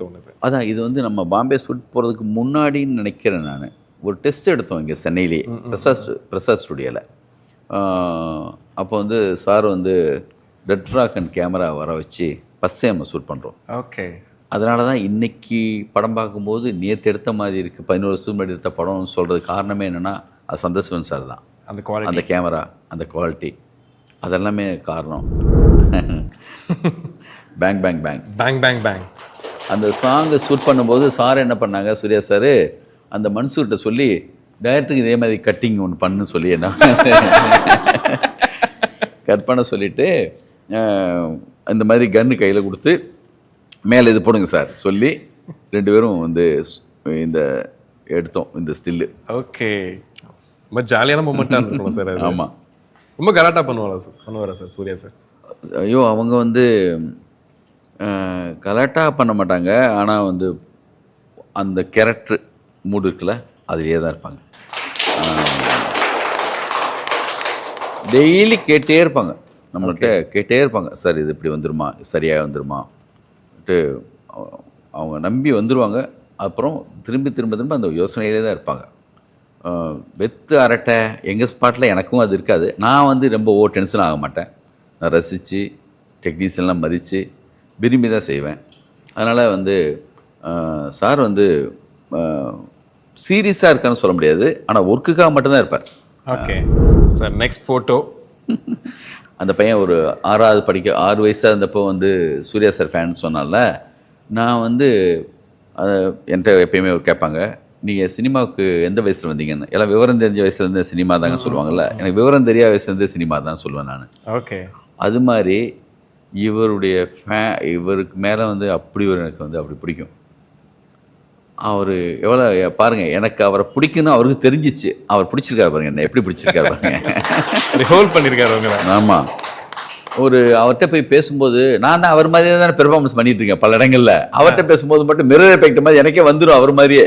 தோணுது. அதான் இது வந்து நம்ம பாம்பே ஷூட் போகிறதுக்கு முன்னாடின்னு நினைக்கிறேன் நான். ஒரு டெஸ்ட் எடுத்தோம் இங்கே சென்னையிலேயே பிரசாத் பிரசாத் ஸ்டுடியோவில் அப்போ வந்து சார் வந்து டெட்ராக் அண்ட் கேமரா வர வச்சு ஃபஸ்ட் டைம் ஷூட் பண்ணுறோம் ஓகே. அதனால தான் இன்னைக்கு படம் பார்க்கும்போது நேற்று எடுத்த மாதிரி இருக்குது பதினோரு வருஷம் முன்னாடி எடுத்த படம்னு சொல்கிறது காரணமே என்னென்னா அது சந்தோஷவன் சார் தான். அந்த குவாலிட்டி அந்த கேமரா அந்த குவாலிட்டி அதெல்லாமே காரணம். Bang bang bang bang bang bang அந்த சாங்கை ஷூட் பண்ணும்போது சார் என்ன பண்ணாங்க சூர்யா சார் அந்த மன்சூர்கிட்ட சொல்லி டேரக்டருக்கு இதே மாதிரி கட்டிங் ஒன்று பண்ணு சொல்லி என்ன கட் பண்ண சொல்லிட்டு அஹ், இந்த மாதிரி கன்று கையில் கொடுத்து மேலே இது போடுங்க சார் சொல்லி ரெண்டு பேரும் வந்து இந்த எடுத்தோம் இந்த ஸ்டில்லு ஓகே. ரொம்ப ஜாலியான மூமெண்ட்டாக இருக்கும் சார் ஆமாம் ரொம்ப கலாட்டா பண்ணுவாரா சார் பண்ணுவாரா சார் சூர்யா சார் ஐயோ அவங்க வந்து அஹ், கலாட்டா பண்ண மாட்டாங்க. ஆனால் வந்து அந்த கேரக்டர் மூடு இருக்குல்ல அதுலேயே தான் இருப்பாங்க. டெய்லி கேட்டே இருப்பாங்க. நம்மள்கிட்ட கேட்டே இருப்பாங்க. சார் இது இப்படி வந்துருமா? சரியாக வந்துருமா? அவ- அவங்க நம்பி வந்துருவாங்க. அப்புறம் திரும்பி திரும்ப திரும்ப அந்த யோசனையிலே தான் இருப்பாங்க. வெத்து அரட்டை எங்கள் ஸ்பாட்டில் எனக்கும் அது இருக்காது. நான் வந்து ரொம்ப ஓ டென்ஷன் ஆக மாட்டேன். நான் ரசித்து டெக்னீஷியன்லாம் மதித்து விரும்பி தான் செய்வேன். அதனால் வந்து சார் வந்து சீரியஸாக இருக்கான்னு சொல்ல முடியாது. ஆனால் ஒர்க்குக்காக மட்டும்தான் இருப்பார். ஓகே. சார் நெக்ஸ்ட் ஃபோட்டோ அந்த பையன் ஒரு ஆறாவது படிக்க ஆறு வயசாக இருந்தப்போ வந்து சூர்யா சார் ஃபேன் சொன்னால நான் வந்து அதை என்கிட்ட எப்பயுமே கேட்பாங்க நீங்கள் சினிமாவுக்கு எந்த வயசில் வந்தீங்கன்னு? எல்லாம் விவரம் தெரிஞ்ச வயசுலேருந்து சினிமா தாங்க சொல்லுவாங்கல்ல. எனக்கு விவரம் தெரியாத வயசுலேருந்து சினிமா தான் சொல்லுவேன் நான். ஓகே. அது மாதிரி இவருடைய ஃபே இவருக்கு மேலே வந்து அப்படி ஒரு எனக்கு வந்து அப்படி பிடிக்கும். அவர் எவ்வளோ பாருங்க எனக்கு அவரை பிடிக்குன்னு அவருக்கு தெரிஞ்சிச்சு. அவர் பிடிச்சிருக்காரு பாருங்க என்ன எப்படி பிடிச்சிருக்காரு பாருங்க. ஹோல்ட் பண்ணியிருக்காரு ஆமாம் ஒரு அவர்கிட்ட போய் பேசும்போது நான் தான் அவர் மாதிரியே தானே பெர்ஃபார்மன்ஸ் பண்ணிட்டு இருக்கேன் பல இடங்கள்ல. அவர்கிட்ட பேசும்போது மட்டும் மிரர் எஃபெக்ட் மாதிரி எனக்கே வந்துடும் அவர் மாதிரியே.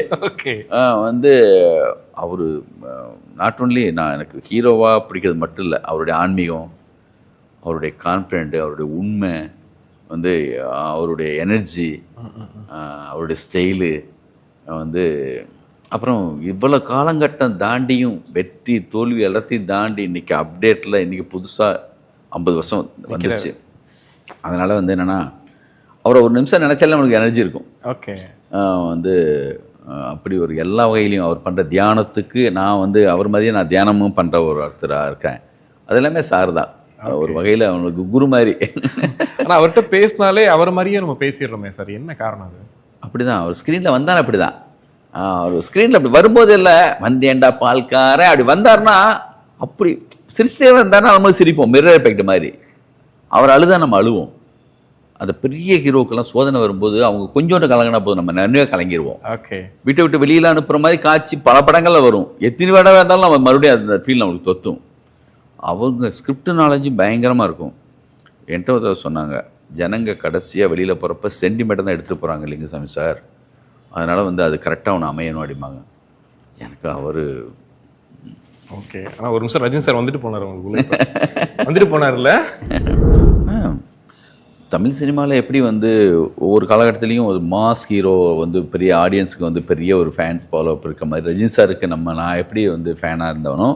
வந்து அவர் நாட் ஒன்லி நான் எனக்கு ஹீரோவாக பிடிக்கிறது மட்டும் இல்லை அவருடைய ஆன்மீகம் அவருடைய கான்ஃபிடென்ட் அவருடைய உண்மை வந்து அவருடைய எனர்ஜி அவருடைய ஸ்டைலு வந்து அப்புறம் இவ்வளோ காலங்கட்டம் தாண்டியும் வெற்றி தோல்வி எல்லாத்தையும் தாண்டி இன்னைக்கு அப்டேட்டில் இன்னைக்கு புதுசாக ஐம்பது வருஷம் வந்துருச்சு. அதனால் வந்து என்னென்னா அவரை ஒரு நிமிஷம் நினச்சாலே நம்மளுக்கு எனர்ஜி இருக்கும். ஓகே. வந்து அப்படி ஒரு எல்லா வகையிலையும் அவர் பண்ணுற தியானத்துக்கு நான் வந்து அவர் மாதிரியே நான் தியானமும் பண்ணுற ஒரு ஒருத்தராக இருக்கேன். அது எல்லாமே சார் தான். ஒரு வகையில் அவனுக்கு குரு மாதிரி. ஆனா அவர்கிட்ட பேசினாலே அவர் மாதிரியே நம்ம பேசிடுறோமே சார். என்ன காரணம் அது? அப்படி தான் அவர் ஸ்க்ரீனில் வந்தாலும் அப்படி தான் அவர் ஸ்க்ரீனில் அப்படி வரும்போது இல்லை வந்தேன்டா பால்காரன். அப்படி வந்தார்னா அப்படி சிரிச்சிட்டே வந்தாருன்னா நம்ம சிரிப்போம். மிரர் எஃபெக்ட் மாதிரி. அவர் அழுதா நம்ம அழுவோம். அந்த பெரிய ஹீரோக்கெல்லாம் சோதனை வரும்போது அவங்க கொஞ்சோண்டு கலங்கினா போதும். நம்ம நிறைய கலங்கிடுவோம் ஓகே வீட்டை விட்டு வெளியில அனுப்புற மாதிரி காட்சி பல படங்கள்ல வரும். எத்தனை படம் இருந்தாலும் நம்ம மறுபடியும் அந்த ஃபீல் நம்மளுக்கு தொத்தும். அவங்க ஸ்கிரிப்ட் நாலேஜும் பயங்கரமா இருக்கும். என்கிட்ட ஒருத்தர் சொன்னாங்க ஜனங்க கடைசியா வெளியில போறப்ப சென்டிமீட்டர் தான் எடுத்துட்டு போறாங்க லிங்குசாமி சார். அதனால வந்து அது கரெக்டாக ஒன்று அமையணும் அப்படிம்பாங்க. எனக்கு அவர் ஓகே. ஆனா ஒரு நிமிஷம் ரஜினி சார் வந்துட்டு போனார் உங்களுக்கு வந்துட்டு போனார்ல தமிழ் சினிமாவில் எப்படி வந்து ஒவ்வொரு காலகட்டத்திலையும் ஒரு மாஸ் ஹீரோ வந்து பெரிய ஆடியன்ஸுக்கு வந்து பெரிய ஒரு ஃபேன்ஸ் ஃபாலோ அப் இருக்க மாதிரி ரஜினி சாருக்கு நம்ம நான் எப்படி வந்து ஃபேனாக இருந்தவனோ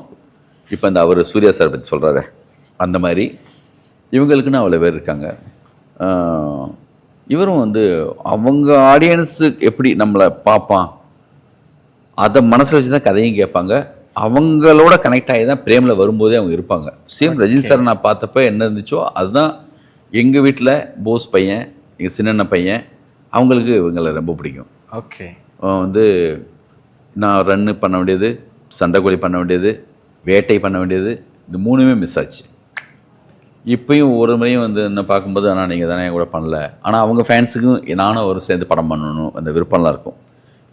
இப்போ இந்த அவர் சூர்யா சார் பற்றி சொல்கிறாரு அந்த மாதிரி இவங்களுக்குன்னு அவ்வளோ பேர் இருக்காங்க. இவரும் வந்து அவங்க ஆடியன்ஸு எப்படி நம்மளை பார்ப்பான்? அதை மனசில் வச்சு தான் கதையும் கேட்பாங்க. அவங்களோட கனெக்ட் ஆகி தான் பிரேமில் வரும்போதே அவங்க இருப்பாங்க. சேம் ரஜினி சார் நான் பார்த்தப்ப என்ன இருந்துச்சோ அதுதான் எங்கள் வீட்டில் போஸ் பையன் எங்கள் சின்ன பையன் அவங்களுக்கு இவங்களை ரொம்ப பிடிக்கும். ஓகே வந்து நான் ரன்னு பண்ண வேண்டியது சண்டைக்கோழி பண்ண வேண்டியது வேட்டை பண்ண வேண்டியது இது மூணுமே மிஸ் ஆச்சு. இப்பயும் ஒவ்வொரு முறையும் வந்து என்ன பார்க்கும்போது ஆனால் நீங்கள் தானே என் கூட பண்ணல. ஆனால் அவங்க ஃபேன்ஸுக்கும் நானும் அவரும் சேர்ந்து படம் பண்ணணும் அந்த விருப்பம்லாம் இருக்கும்.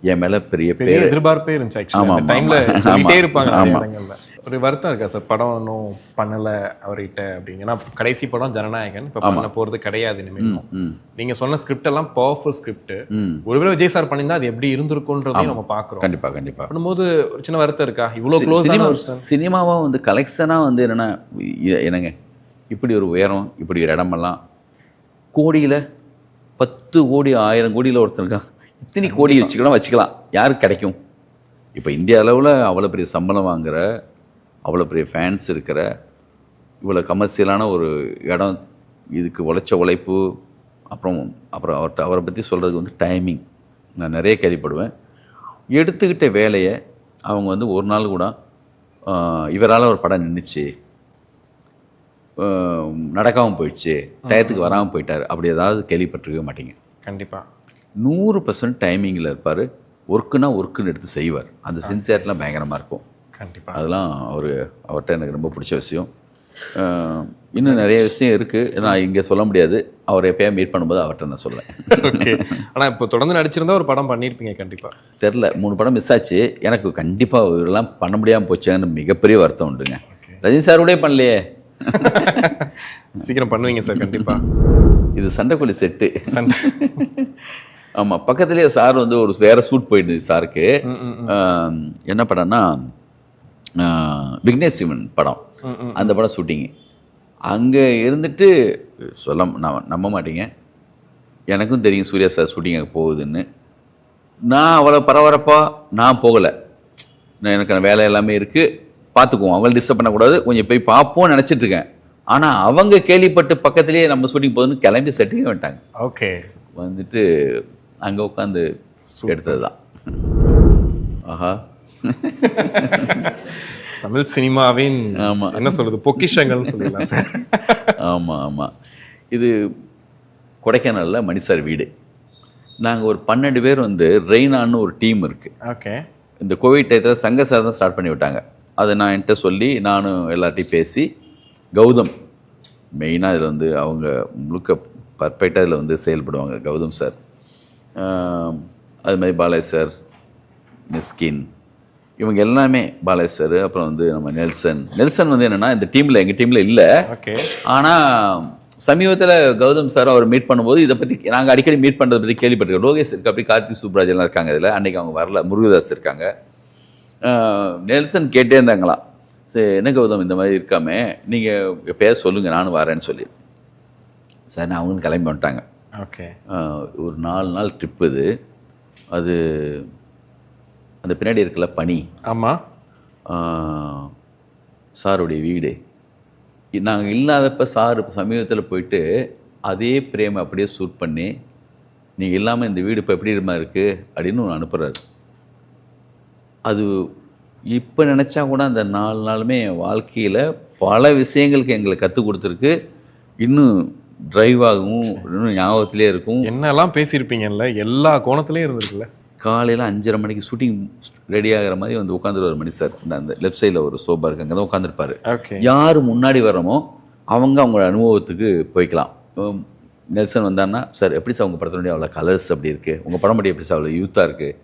என் மேலே பெரிய பெரிய பேர். எதிர்பார்ப்பே இருந்துச்சு ஆமா, ஆக்சுவலி அந்த ஆமா, டைம்ல. இருப்பாங்க நிறைய ஆமா. இடங்கள்ல. ஒரு வருத்தம் இருக்கா சார்? படம் இன்னும் பண்ணல அவர்கிட்ட அப்படின்னு. ஏன்னா கடைசி படம் ஜனநாயகன். இப்ப பண்ண போறது கிடையாது இனிமேல். ம் நீங்க சொன்ன ஸ்கிரிப்ட் எல்லாம் பவர்ஃபுல் ஸ்கிரிப்ட் ஒருவேளை விஜய் சார் பண்ணியிருந்தா அது எப்படி இருந்திருக்கும்ன்றதையும் நம்ம பாக்குறோம் கண்டிப்பாக கண்டிப்பாக பண்ணும்போது ஒரு சின்ன வருத்தம் இருக்கா? இவ்வளவு க்ளோஸ். சினிமாவாக வந்து கலெக்ஷனாக வந்து என்னென்னா என்னங்க? இப்படி ஒரு உயரம் இப்படி ஒரு இடமெல்லாம் கோடியில் பத்து கோடி ஆயிரம் கோடியில் ஒருத்தன் இருக்கான். இத்தனை கோடி வச்சுக்கலாம் வச்சுக்கலாம். யாருக்கு கிடைக்கும்? இப்போ இந்திய அளவில் அவ்வளோ பெரிய சம்பளம் வாங்குற அவ்வளோ பெரிய ஃபேன்ஸ் இருக்கிற இவ்வளோ கமர்ஷியலான ஒரு இடம் இதுக்கு உழைச்ச உழைப்பு அப்புறம் அப்புறம் அவர்கிட்ட அவரை பற்றி சொல்கிறதுக்கு வந்து டைமிங் நான் நிறைய கேள்விப்படுவேன். எடுத்துக்கிட்ட வேலையை அவங்க வந்து ஒரு நாள் கூட இவரால் ஒரு படம் நின்றுச்சு நடக்காமல் போயிடுச்சு. டயத்துக்கு வராமல் போயிட்டார். அப்படி ஏதாவது கேள்விப்பட்டிருக்க மாட்டீங்க. கண்டிப்பா. நூறு பர்சன்ட் டைமிங்கில் இருப்பார். ஒர்க்குனா ஒர்க்குன்னு எடுத்து செய்வார். அந்த சின்சியாரிட்டிலாம் பயங்கரமாக இருக்கும். கண்டிப்பா. அதெல்லாம் அவர் அவர்கிட்ட எனக்கு ரொம்ப பிடிச்ச விஷயம். இன்னும் நிறைய விஷயம் இருக்குது நான் இங்கே சொல்ல முடியாது. அவர் எப்பயாவது மீட் பண்ணும்போது அவர்கிட்ட நான் சொல்லுவேன் ஓகே. ஆனா இப்போ தொடர்ந்து நடிச்சிருந்தா ஒரு படம் பண்ணியிருப்பீங்க கண்டிப்பா. தெரில மூணு படம் மிஸ் ஆச்சு. எனக்கு கண்டிப்பாக இதெல்லாம் பண்ண முடியாமல் போச்சேன்னு மிகப்பெரிய வருத்தம் உண்டுங்க. ரஜினி சார் கூட பண்ணலையே. சீக்கிரம் பண்ணுவீங்க சார் கண்டிப்பா. இது சண்டைக்கோழி செட்டு. சண்டை. ஆமாம் பக்கத்துலேயே சார் வந்து ஒரு வேற சூட் போயிடுது சாருக்கு. என்ன படம்னா விக்னேஷ் சிவன் படம். அந்த படம் ஷூட்டிங்கு. அங்கே இருந்துட்டு சொல்ல நான் நம்ப மாட்டீங்க. எனக்கும் தெரியும் சூர்யா சார் ஷூட்டிங் அங்கே போகுதுன்னு. நான் அவ்வளோ பரபரப்பாக நான் போகலை. நான் எனக்கு வேலை எல்லாமே இருக்குது பார்த்துக்குவோம் அவங்கள டிஸ்டர்ப் பண்ணக்கூடாது. கொஞ்சம் போய் பார்ப்போம்னு நினச்சிட்டு இருக்கேன். ஆனால் அவங்க கேள்விப்பட்டு பக்கத்துலேயே நம்ம ஷூட்டிங் போகுதுன்னு கிளம்பி செட்டிங் வந்துட்டாங்க. ஓகே. வந்துட்டு அங்கே உட்காந்து எடுத்தது தான் ஆஹா. தமிழ் சினிமாவின் ஆமா. என்ன சொல்றது பொக்கிஷங்கள்னு சொல்லிடலாம் சார். ஆமாம் ஆமாம் இது கொடைக்கானலில் மணிசார் வீடு. நாங்கள் ஒரு பன்னெண்டு பேர் வந்து ரெய்னான்னு ஒரு டீம் இருக்குது ஓகே. இந்த கோவிட் டயத்தில் சங்க சார் தான் ஸ்டார்ட் பண்ணி விட்டாங்க அதை நான் என்கிட்ட சொல்லி நானும் எல்லார்ட்டையும் பேசி கௌதம் மெயினாக இதில் வந்து அவங்க முழுக்க பர்ஃபெக்டாக இதில் வந்து செயல்படுவாங்க கௌதம் சார். அது மாதிரி பாலாஜி சார் மிஸ்கின் இவங்க எல்லாமே பாலாஜி சார் அப்புறம் வந்து நம்ம நெல்சன். நெல்சன் வந்து என்னென்னா இந்த டீமில் எங்கள் டீமில் இல்லை. ஓகே. ஆனால் சமீபத்தில் கௌதம் சார் அவர் மீட் பண்ணும்போது இதை பற்றி நாங்கள் அடிக்கடி மீட் பண்ணுறதை பற்றி கேள்விப்பட்டிருக்கோம். லோகேஷ் இருக்கு அப்படி கார்த்தி சூப்ராஜ் எல்லாம் இருக்காங்க இதில். அன்னைக்கு அவங்க வரல. முருகதாஸ் இருக்காங்க. நெல்சன் கேட்டே இருந்தாங்களாம். சரி என்ன கௌதம் இந்த மாதிரி இருக்காமே. நீங்கள் எப்பயாவது சொல்லுங்கள் நானும் வரேன்னு சொல்லி. சார் நான் அவங்களும் கிளம்பி வந்துட்டாங்க. ஓகே. ஒரு நாலு நாள் ட்ரிப் இது. அது அந்த பின்னாடி இருக்கல பனி ஆமா. ஆஹ் சாருடைய வீடு. நாங்கள் இல்லாதப்ப சார் சமீபத்தில் போயிட்டு அதே பிரேமை அப்படியே ஷூட் பண்ணி நீங்கள் இல்லாமல் இந்த வீடு இப்போ எப்படி இருமா இருக்குது அப்படின்னு ஒன்று அனுப்புகிறாரு அது இப்போ நினச்சா கூட அந்த நாலு நாளுமே என் வாழ்க்கையில் பல விஷயங்களுக்கு எங்களுக்கு கற்றுக் கொடுத்துருக்கு. இன்னும் டிரைவ் ஆகும் இன்னும் ஞாபகத்திலே இருக்கும். என்னெல்லாம் பேசியிருப்பீங்கல்ல? எல்லா கோணத்துலயும் இருந்திருக்குல்ல? காலையில் அஞ்சரை மணிக்கு ஷூட்டிங் ரெடி ஆகிற மாதிரி வந்து உட்காந்துருவார் மணி சார். இந்த அந்த லெஃப்ட் சைடில் ஒரு சோபா இருக்கு அங்கே தான் உட்காந்துருப்பாரு யார் முன்னாடி வர்றோமோ அவங்க அவங்களோட அனுபவத்துக்கு போய்க்கலாம். நெல்சன் வந்தான்னா சார் எப்படி சார் உங்கள் படத்தினுடைய அவ்வளோ கலர்ஸ் அப்படி இருக்குது உங்கள் படம் படி எப்படி சார் அவ்வளோ யூத்தாக இருக்குது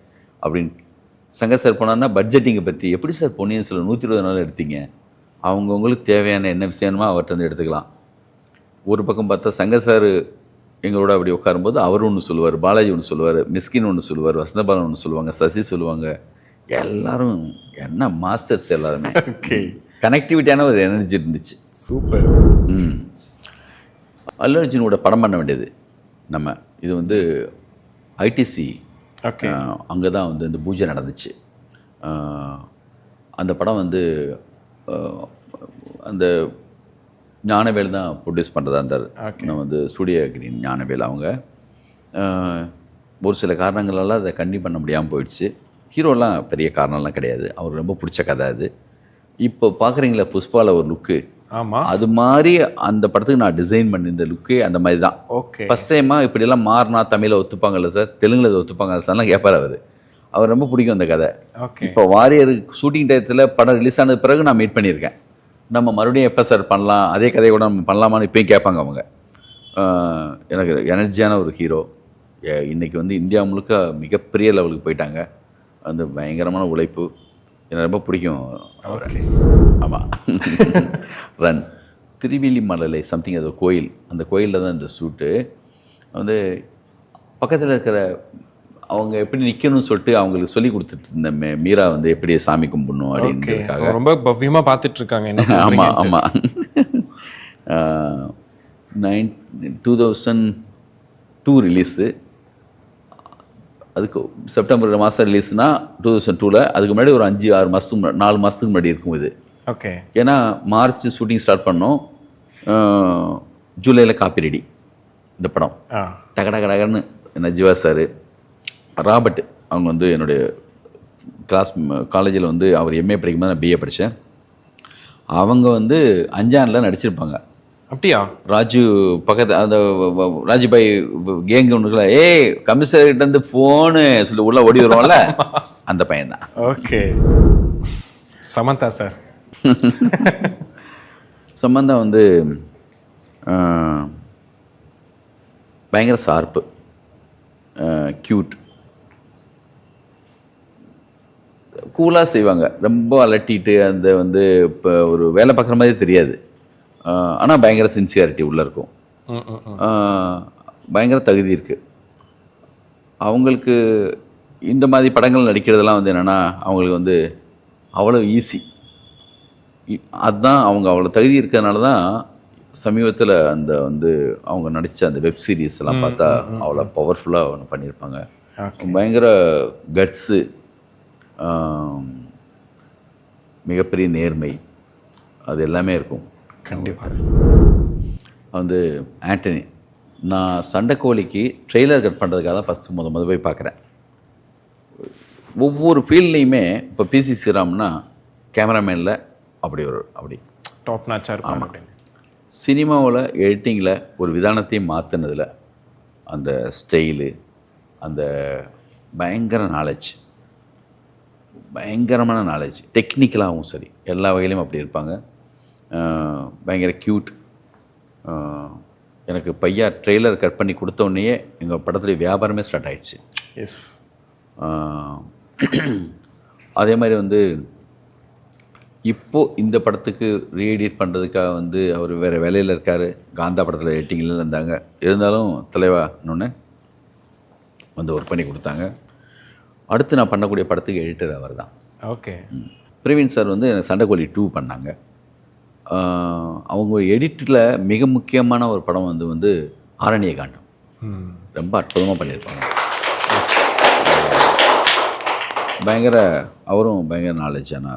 அப்படின்னு. சங்கர் சார் போனார்னா பட்ஜெட்டிங்கை பற்றி எப்படி சார் பொன்னியின் செல்வன் நூற்றி இருபது நாள் எடுத்தீங்க? அவங்கவுங்களுக்கு தேவையான என்ன விஷயமோ அவர்கிட்ட வந்து எடுத்துக்கலாம். ஒரு பக்கம் பார்த்தா சங்கர் சார் எங்களோட அப்படி உட்காரும்போது அவர் ஒன்று சொல்லுவார் பாலாஜி ஒன்று சொல்லுவார் மிஸ்கின் ஒன்று சொல்லுவார் வசந்தபாலன் ஒன்று சொல்லுவாங்க சசி சொல்லுவாங்க. எல்லாரும் என்ன மாஸ்டர்ஸ் எல்லாருமே. ஓகே கனெக்டிவிட்டியான ஒரு எனர்ஜி இருந்துச்சு. சூப்பர் ம். அல்லு அர்ஜுனோட படம் பண்ண வேண்டியது. நம்ம இது வந்து ஐடிசி ஓகே அங்கே தான் வந்து இந்த பூஜை நடந்துச்சு. அந்த படம் வந்து அந்த ஞானவேல் தான் ப்ரொடியூஸ் பண்ணுறதா இருந்தார். நான் வந்து ஸ்டூடியோ கிரீன் ஞானவேல் அவங்க. ஒரு சில காரணங்களால அதை கண்டி பண்ண முடியாமல் போயிடுச்சு. ஹீரோலாம் பெரிய காரணம்லாம் கிடையாது. அவர் ரொம்ப பிடிச்ச கதை அது. இப்போ பார்க்குறீங்களா புஷ்பாவில் ஒரு லுக்கு ஆமா. அது மாதிரி அந்த படத்துக்கு நான் டிசைன் பண்ணியிருந்த லுக்கே அந்த மாதிரி தான். ஓகே ஃபஸ்ட் டைமாக இப்படியெல்லாம் மாறினா தமிழில் ஒத்துப்பாங்கல்ல சார் தெலுங்குல ஒத்துப்பாங்கல்ல சார்லாம் கேட்பார் அவர். அவர் ரொம்ப பிடிக்கும் அந்த கதை. ஓகே இப்போ வாரியர் ஷூட்டிங் டயத்தில் படம் ரிலீஸ் ஆனது பிறகு நான் மீட் பண்ணியிருக்கேன். நம்ம மறுபடியும் எப்போ சார் பண்ணலாம்? அதே கதையை கூட நம்ம பண்ணலாமான்னு இப்பயும் கேட்பாங்க அவங்க. எனக்கு எனர்ஜியான ஒரு ஹீரோ. இன்னைக்கு வந்து இந்தியா முழுக்க மிகப்பெரிய லெவலுக்கு போயிட்டாங்க. வந்து பயங்கரமான உழைப்பு. எனக்கு ரொம்ப பிடிக்கும். ஆமாம் ரன் திருவில்லி மலலை சம்திங் அது ஒரு கோயில். அந்த கோயிலில் தான் இந்த ஷூட்டு வந்து பக்கத்தில் இருக்கிற அவங்க எப்படி நிற்கணும்னு சொல்லிட்டு அவங்களுக்கு சொல்லி கொடுத்துட்டு இருந்த மீரா வந்து எப்படி சாமி கும்பிடணும் அப்படின்றதுக்காக. ரொம்ப பவ்யமா பார்த்துட்டு இருக்காங்க ஆமாம் ஆமாம் nine two thousand two release அதுக்கு செப்டம்பர் மாதம் ரிலீஸ்னா டூ தௌசண்ட் டூவில் அதுக்கு முன்னாடி ஒரு அஞ்சு ஆறு மாதத்துக்கு நாலு மாதத்துக்கு முன்னாடி இருக்கும் இது. ஓகே. ஏன்னா மார்ச் ஷூட்டிங் ஸ்டார்ட் பண்ணோம். ஜூலையில் காப்பி ரெடி இந்த படம். டகடகடகன்னு என்ன ஜீவா சார். ராபர்ட் அவங்க வந்து என்னுடைய கிளாஸ் காலேஜில் வந்து அவர் எம்ஏ படிக்கும்போது நான் பிஏ படித்தேன் அவங்க வந்து அஞ்சானில் நடிச்சிருப்பாங்க. அப்படியா? ராஜு பக்கத்து அந்த ராஜுபாய் கேங்கு ஒன்றுக்குள்ள ஏய் கமிஷனர் கிட்ட இருந்து ஃபோனு சொல்லி உள்ள ஓடி வருவான்ல? அந்த பையன்தான் ஓகே சமந்தா சார் சம்பந்தா வந்து பயங்கர ஷார்ப்பு க்யூட் கூலாக செய்வாங்க. ரொம்ப அலட்டிட்டு அந்த வந்து இப்போ ஒரு வேலை பார்க்குற மாதிரி தெரியாது. ஆனால் பயங்கர சின்சியாரிட்டி உள்ளே இருக்கும். பயங்கர தகுதி இருக்குது அவங்களுக்கு இந்த மாதிரி படங்கள் நடிக்கிறதெல்லாம் வந்து என்னென்னா அவங்களுக்கு வந்து அவ்வளோ ஈஸி அதுதான் அவங்க அவ்வளோ தகுதி இருக்கிறதுனால தான் சமீபத்தில் அந்த வந்து அவங்க நடித்த அந்த வெப் சீரிஸ் எல்லாம் பார்த்தா அவ்வளோ பவர்ஃபுல்லாக ஒன்று பண்ணியிருப்பாங்க. பயங்கர கட்ஸு மிகப்பெரிய நேர்மை. அது எல்லாமே இருக்கும். கண்டிப்பா. வந்து ஆண்டனி நான் சண்டைக்கோழிக்கு ட்ரெய்லர் கட் பண்ணுறதுக்காக தான் ஃபஸ்ட்டு முத முத போய் பார்க்குறேன் ஒவ்வொரு ஃபீல்ட்லேயுமே இப்போ பிசி ஸ்ரீராம்னா கேமராமேனில் அப்படி ஒரு அப்படி. டாப் நாச்சா இருப்பாங்க அப்படின்னு. சினிமாவில் எடிட்டிங்கில் ஒரு விதானத்தையும் மாற்றினதில் அந்த ஸ்டைலு அந்த பயங்கர நாலேஜ் பயங்கரமான நாலேஜ் டெக்னிக்கலாகவும் சரி. எல்லா வகையிலையும் அப்படி இருப்பாங்க. பயங்கர க்யூட் எனக்கு பையா ட்ரெய்லர் கட் பண்ணி கொடுத்த உடனேயே எங்கள் படத்துடைய வியாபாரமே ஸ்டார்ட் ஆயிடுச்சு. எஸ் அதே மாதிரி வந்து இப்போ இந்த படத்துக்கு ரீஎடிட் பண்ணுறதுக்காக வந்து அவர் வேறு வேலையில் இருக்கார். காந்தா படத்தில் எடிட்டிங்கில் இருந்தாங்க. இருந்தாலும் தலைவா இன்னொன்று வந்து ஒர்க் பண்ணி கொடுத்தாங்க. அடுத்து நான் பண்ணக்கூடிய படத்துக்கு எடிட்டர் அவர் தான் ஓகே பிரவீன் சார் வந்து எனக்கு சண்டைக்கோழி டூ பண்ணாங்க. அவங்க எடிட்டில் மிக முக்கியமான ஒரு படம் வந்து வந்து ஆரண்ய காண்டம் ரொம்ப அற்புதமாக பண்ணியிருப்பாங்க. பயங்கர அவரும் பயங்கர நாலேஜான